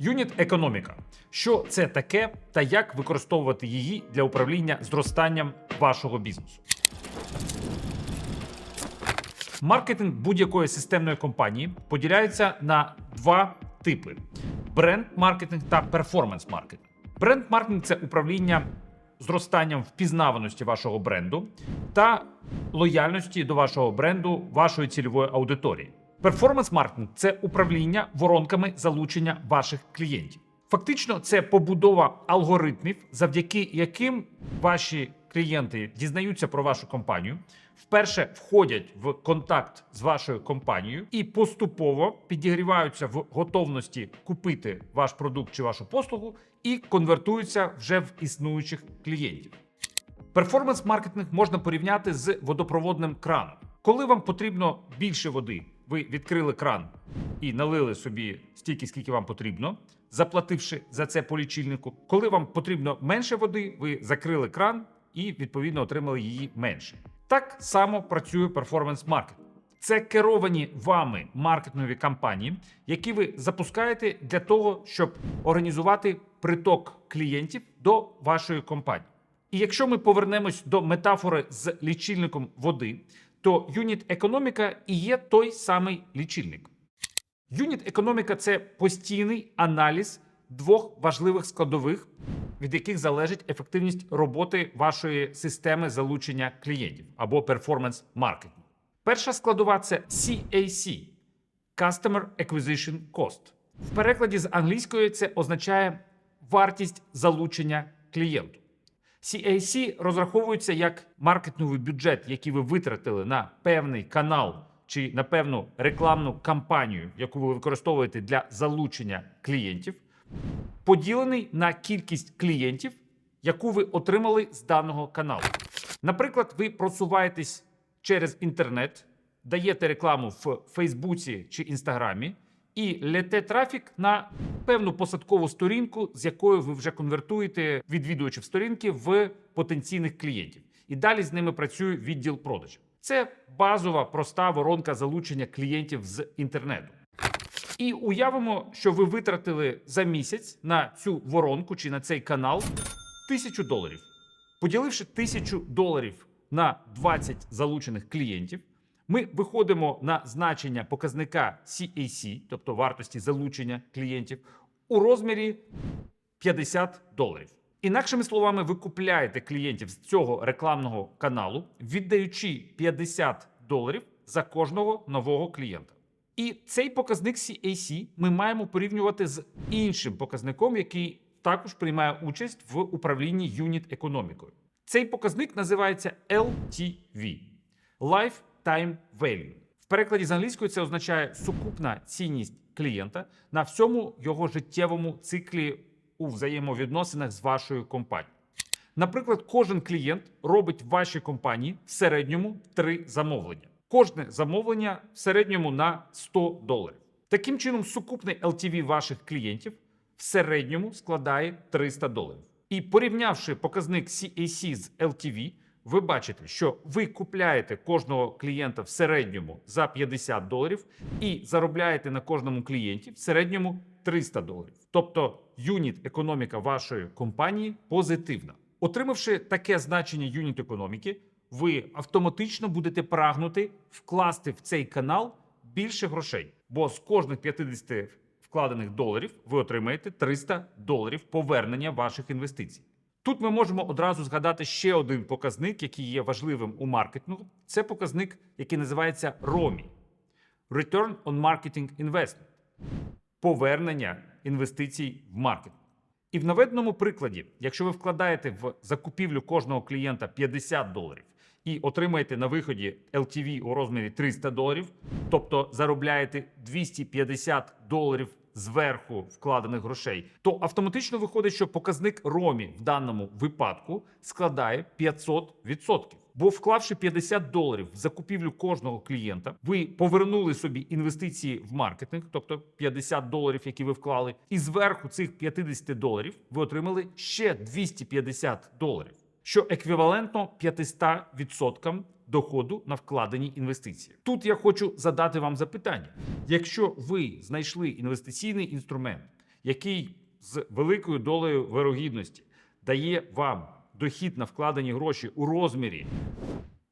Юніт економіка. Що це таке та як використовувати її для управління зростанням вашого бізнесу? Маркетинг будь-якої системної компанії поділяється на два типи: бренд-маркетинг та перформанс-маркетинг. Бренд-маркетинг це управління зростанням впізнаваності вашого бренду та лояльності до вашого бренду вашої цільової аудиторії. Перформанс-маркетинг це управління воронками залучення ваших клієнтів. Фактично, це побудова алгоритмів, завдяки яким ваші клієнти дізнаються про вашу компанію, вперше входять в контакт з вашою компанією і поступово підігріваються в готовності купити ваш продукт чи вашу послугу і конвертуються вже в існуючих клієнтів. Перформанс-маркетинг можна порівняти з водопроводним краном. Коли вам потрібно більше води, ви відкрили кран і налили собі стільки, скільки вам потрібно, заплативши за це по лічильнику. Коли вам потрібно менше води, ви закрили кран і відповідно отримали її менше. Так само працює перформанс-маркетинг. Це керовані вами маркетингові кампанії, які ви запускаєте для того, щоб організувати приток клієнтів до вашої компанії. І якщо ми повернемось до метафори з лічильником води, то юніт економіка і є той самий лічильник. Юніт економіка це постійний аналіз двох важливих складових, від яких залежить ефективність роботи вашої системи залучення клієнтів або перформанс маркетингу. Перша складова це CAC Customer Acquisition Cost. В перекладі з англійської це означає вартість залучення клієнту. CAC розраховується як маркетинговий бюджет, який ви витратили на певний канал чи на певну рекламну кампанію, яку ви використовуєте для залучення клієнтів, поділений на кількість клієнтів, яку ви отримали з даного каналу. Наприклад, ви просуваєтесь через інтернет, даєте рекламу в Фейсбуці чи Інстаграмі і лете трафік на певну посадкову сторінку, з якою ви вже конвертуєте відвідувачів сторінки в потенційних клієнтів. І далі з ними працює відділ продажів. Це базова проста воронка залучення клієнтів з інтернету. І уявимо, що ви витратили за місяць на цю воронку чи на цей канал тисячу доларів. Поділивши тисячу доларів на 20 залучених клієнтів, ми виходимо на значення показника CAC, тобто вартості залучення клієнтів, у розмірі 50 доларів. Інакшими словами, ви купляєте клієнтів з цього рекламного каналу, віддаючи 50 доларів за кожного нового клієнта. І цей показник CAC ми маємо порівнювати з іншим показником, який також приймає участь в управлінні юніт економікою. Цей показник називається LTV Lifetime Value. В перекладі з англійської це означає сукупна цінність клієнта на всьому його життєвому циклі у взаємовідносинах з вашою компанією. Наприклад, кожен клієнт робить в вашій компанії в середньому три замовлення. Кожне замовлення в середньому на 100 доларів. Таким чином, сукупний LTV ваших клієнтів в середньому складає 300 доларів. І порівнявши показник CAC з LTV, ви бачите, що ви купляєте кожного клієнта в середньому за 50 доларів і заробляєте на кожному клієнті в середньому 300 доларів. Тобто юніт економіка вашої компанії позитивна. Отримавши таке значення юніт економіки, ви автоматично будете прагнути вкласти в цей канал більше грошей, бо з кожних 50 вкладених доларів ви отримаєте 300 доларів повернення ваших інвестицій. Тут ми можемо одразу згадати ще один показник, який є важливим у маркетингу. Це показник, який називається ROMI – Return on Marketing Investment повернення інвестицій в маркетинг. І в наведеному прикладі, якщо ви вкладаєте в закупівлю кожного клієнта 50 доларів і отримаєте на виході LTV у розмірі 300 доларів, тобто заробляєте 250 доларів зверху вкладених грошей, то автоматично виходить, що показник ромі в даному випадку складає 500%. Бо вклавши 50 доларів в закупівлю кожного клієнта, ви повернули собі інвестиції в маркетинг, тобто 50 доларів, які ви вклали, і зверху цих 50 доларів ви отримали ще 250 доларів, що еквівалентно 500% доходу на вкладені інвестиції. Тут я хочу задати вам запитання: якщо ви знайшли інвестиційний інструмент, який з великою долею вирогідності дає вам дохід на вкладені гроші у розмірі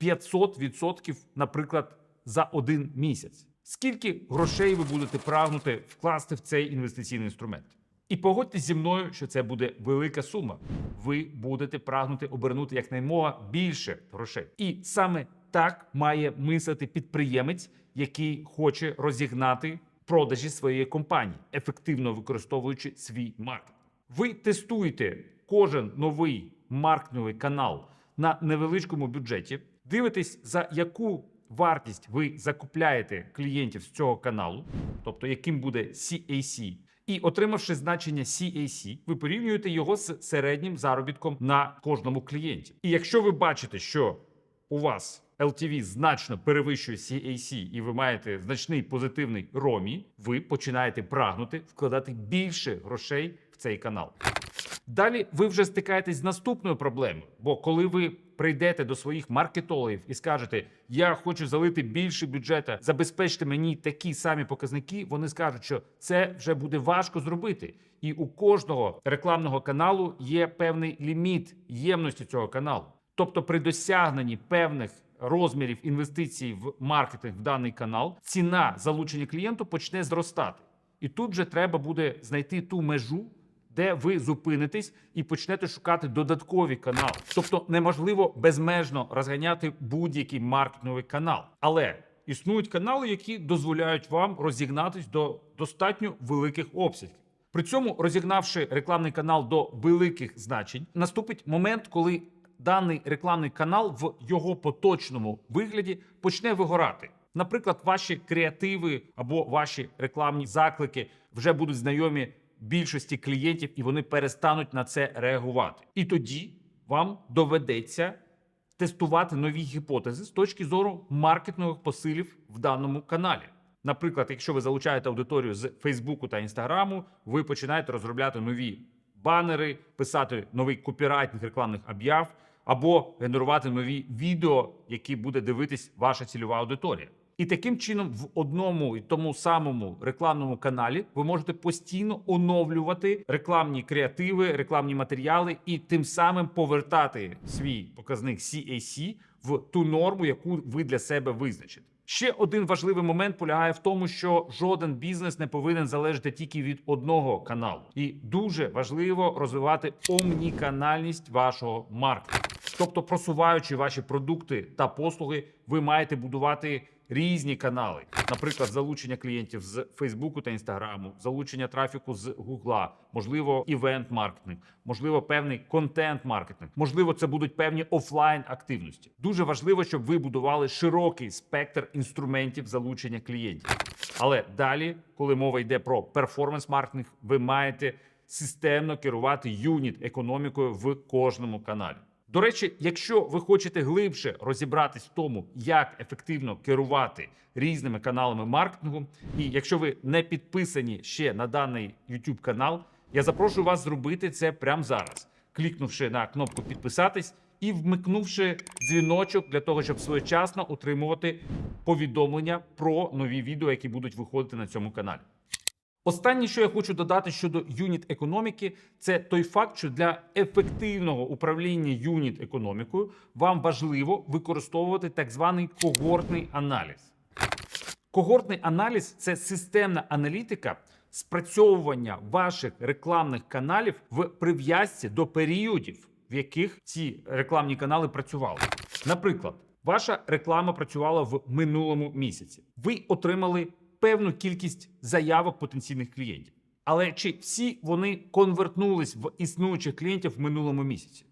500%, наприклад, за один місяць. Скільки грошей ви будете прагнути вкласти в цей інвестиційний інструмент? І погодьтесь зі мною, що це буде велика сума. Ви будете прагнути обернути якнаймога більше грошей. І саме так має мислити підприємець, який хоче розігнати продажі своєї компанії, ефективно використовуючи свій маркет. Ви тестуєте кожен новий маркетинговий канал на невеличкому бюджеті, дивитесь, за яку вартість ви закупляєте клієнтів з цього каналу, тобто яким буде CAC, і отримавши значення CAC, ви порівнюєте його з середнім заробітком на кожному клієнті. І якщо ви бачите, що у вас LTV значно перевищує CAC, і ви маєте значний позитивний ромі, ви починаєте прагнути вкладати більше грошей в цей канал. Далі ви вже стикаєтесь з наступною проблемою. Бо коли ви прийдете до своїх маркетологів і скажете, я хочу залити більше бюджета, забезпечте мені такі самі показники, вони скажуть, що це вже буде важко зробити. І у кожного рекламного каналу є певний ліміт ємності цього каналу. Тобто, при досягненні певних розмірів інвестицій в маркетинг в даний канал, ціна залучення клієнту почне зростати. І тут же треба буде знайти ту межу, де ви зупинитесь і почнете шукати додаткові канали. Тобто неможливо безмежно розганяти будь-який маркетинговий канал. Але існують канали, які дозволяють вам розігнатись до достатньо великих обсягів. При цьому, розігнавши рекламний канал до великих значень, наступить момент, коли даний рекламний канал в його поточному вигляді почне вигорати. Наприклад, ваші креативи або ваші рекламні заклики вже будуть знайомі більшості клієнтів, і вони перестануть на це реагувати. І тоді вам доведеться тестувати нові гіпотези з точки зору маркетингових посилів в даному каналі. Наприклад, якщо ви залучаєте аудиторію з Фейсбуку та Інстаграму, ви починаєте розробляти нові банери, писати новий копірайтинг рекламних об'яв або генерувати нові відео, які буде дивитись ваша цільова аудиторія. І таким чином, в одному і тому самому рекламному каналі ви можете постійно оновлювати рекламні креативи, рекламні матеріали і тим самим повертати свій показник CAC в ту норму, яку ви для себе визначите. Ще один важливий момент полягає в тому, що жоден бізнес не повинен залежати тільки від одного каналу, і дуже важливо розвивати омніканальність вашого маркетингу. Тобто, просуваючи ваші продукти та послуги, ви маєте будувати різні канали, наприклад, залучення клієнтів з Фейсбуку та Інстаграму, залучення трафіку з Гугла, можливо, івент-маркетинг, можливо, певний контент-маркетинг, можливо, це будуть певні офлайн активності. Дуже важливо, щоб ви будували широкий спектр інструментів залучення клієнтів. Але далі, коли мова йде про перформанс-маркетинг, ви маєте системно керувати юніт економікою в кожному каналі. До речі, якщо ви хочете глибше розібратись в тому, як ефективно керувати різними каналами маркетингу, і якщо ви не підписані ще на даний YouTube канал, я запрошую вас зробити це прямо зараз, клікнувши на кнопку підписатись і вмикнувши дзвіночок для того, щоб своєчасно отримувати повідомлення про нові відео, які будуть виходити на цьому каналі. Останнє, що я хочу додати щодо юніт економіки, це той факт, що для ефективного управління юніт економікою вам важливо використовувати так званий когортний аналіз. Когортний аналіз це системна аналітика спрацьовування ваших рекламних каналів в прив'язці до періодів, в яких ці рекламні канали працювали. Наприклад, ваша реклама працювала в минулому місяці. Ви отримали певну кількість заявок потенційних клієнтів. Але чи всі вони конвертнулись в існуючих клієнтів в минулому місяці?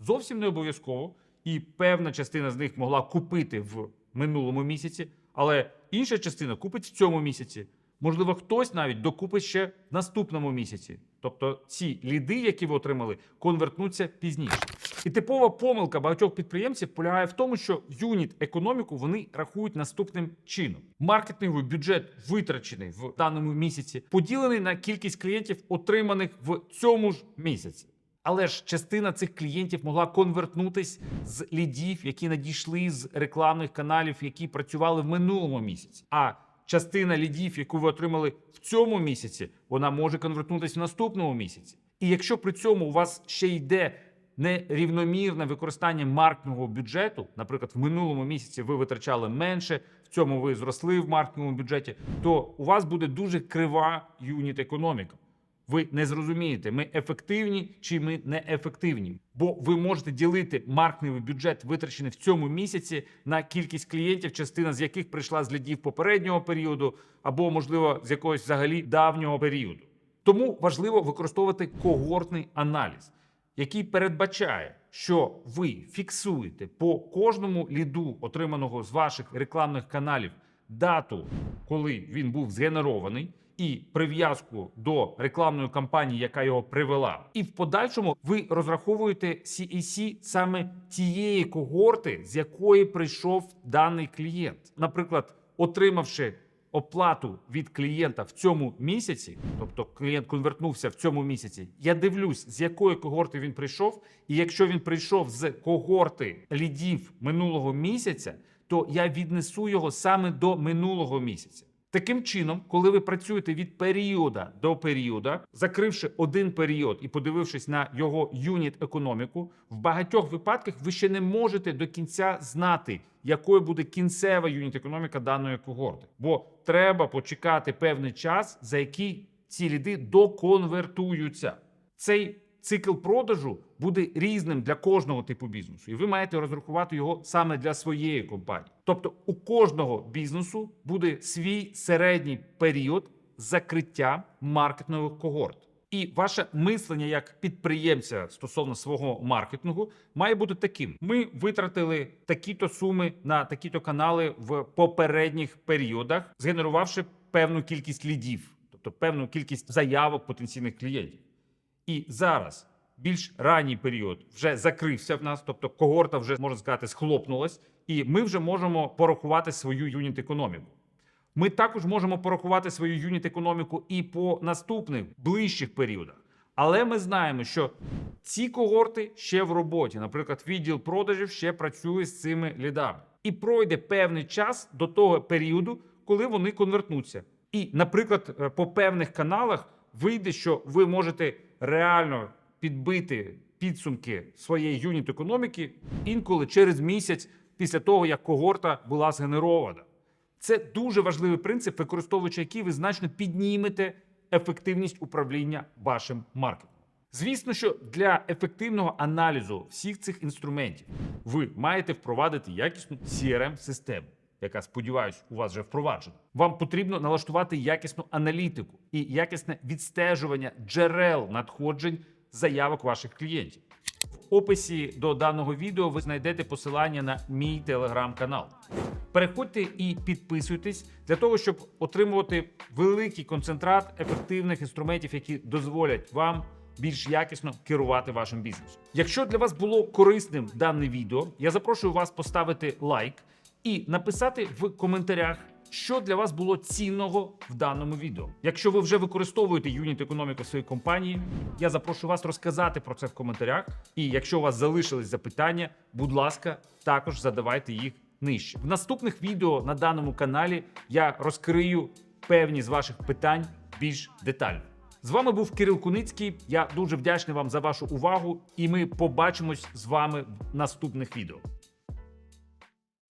Зовсім не обов'язково, і певна частина з них могла купити в минулому місяці, але інша частина купить в цьому місяці. Можливо, хтось навіть докупить ще в наступному місяці. Тобто ці ліди, які ви отримали, конвертнуться пізніше. І типова помилка багатьох підприємців полягає в тому, що юніт економіку вони рахують наступним чином: маркетинговий бюджет витрачений в даному місяці, поділений на кількість клієнтів, отриманих в цьому ж місяці. Але ж частина цих клієнтів могла конвертнутись з лідів, які надійшли з рекламних каналів, які працювали в минулому місяці. А частина лідів, яку ви отримали в цьому місяці, вона може конвертнутися в наступному місяці. І якщо при цьому у вас ще йде нерівномірне використання маркетингового бюджету, наприклад, в минулому місяці ви витрачали менше, в цьому ви зросли в маркетинговому бюджеті, то у вас буде дуже крива юніт економіка. Ви не зрозумієте, ми ефективні чи ми не ефективні. Бо ви можете ділити маркетинговий бюджет, витрачений в цьому місяці, на кількість клієнтів, частина з яких прийшла з лідів попереднього періоду, або, можливо, з якогось взагалі давнього періоду. Тому важливо використовувати когортний аналіз, який передбачає, що ви фіксуєте по кожному ліду, отриманого з ваших рекламних каналів, дату, коли він був згенерований, і прив'язку до рекламної кампанії, яка його привела. І в подальшому ви розраховуєте CAC саме тієї когорти, з якої прийшов даний клієнт. Наприклад, отримавши оплату від клієнта в цьому місяці, тобто клієнт конвертнувся в цьому місяці. Я дивлюсь, з якої когорти він прийшов, і якщо він прийшов з когорти лідів минулого місяця, то я віднесу його саме до минулого місяця. Таким чином, коли ви працюєте від періода до періода, закривши один період і подивившись на його юніт економіку, в багатьох випадках ви ще не можете до кінця знати, якою буде кінцева юніт економіка даної когорти. Бо треба почекати певний час, за який ці ліди доконвертуються. Цей цикл продажу буде різним для кожного типу бізнесу, і ви маєте розрахувати його саме для своєї компанії. Тобто, у кожного бізнесу буде свій середній період закриття маркетингових когорт. І ваше мислення як підприємця стосовно свого маркетингу має бути таким: ми витратили такі-то суми на такі-то канали в попередніх періодах, згенерувавши певну кількість лідів, тобто певну кількість заявок потенційних клієнтів. І зараз більш ранній період вже закрився в нас, тобто когорта вже можна сказати схлопнулась, і ми вже можемо порахувати свою юніт економіку. Ми також можемо порахувати свою юніт економіку і по наступних ближчих періодах. Але ми знаємо, що ці когорти ще в роботі. Наприклад, відділ продажів ще працює з цими лідами. І пройде певний час до того періоду, коли вони конвертнуться. І, наприклад, е, по певних каналах вийде, що ви можете реально підбити підсумки своєї юніт економіки інколи через місяць після того, як когорта була згенерована. Це дуже важливий принцип, використовуючи який ви значно піднімете ефективність управління вашим маркетингом. Звісно, що для ефективного аналізу всіх цих інструментів ви маєте впровадити якісну crm систему яка сподіваюсь, у вас вже впроваджена. Вам потрібно налаштувати якісну аналітику і якісне відстежування джерел надходжень заявок ваших клієнтів. В описі до даного відео ви знайдете посилання на мій телеграм-канал. Переходьте і підписуйтесь для того, щоб отримувати великий концентрат ефективних інструментів, які дозволять вам більш якісно керувати вашим бізнесом. Якщо для вас було корисним дане відео, я запрошую вас поставити лайк і написати в коментарях. Що для вас було цінного в даному відео? Якщо ви вже використовуєте юніт економіку своєї компанії, я запрошую вас розказати про це в коментарях. І якщо у вас залишились запитання, будь ласка, також задавайте їх нижче. В наступних відео на даному каналі я розкрию певні з ваших питань більш детально. З вами був Кирил Куницький. Я дуже вдячний вам за вашу увагу, і ми побачимось з вами в наступних відео.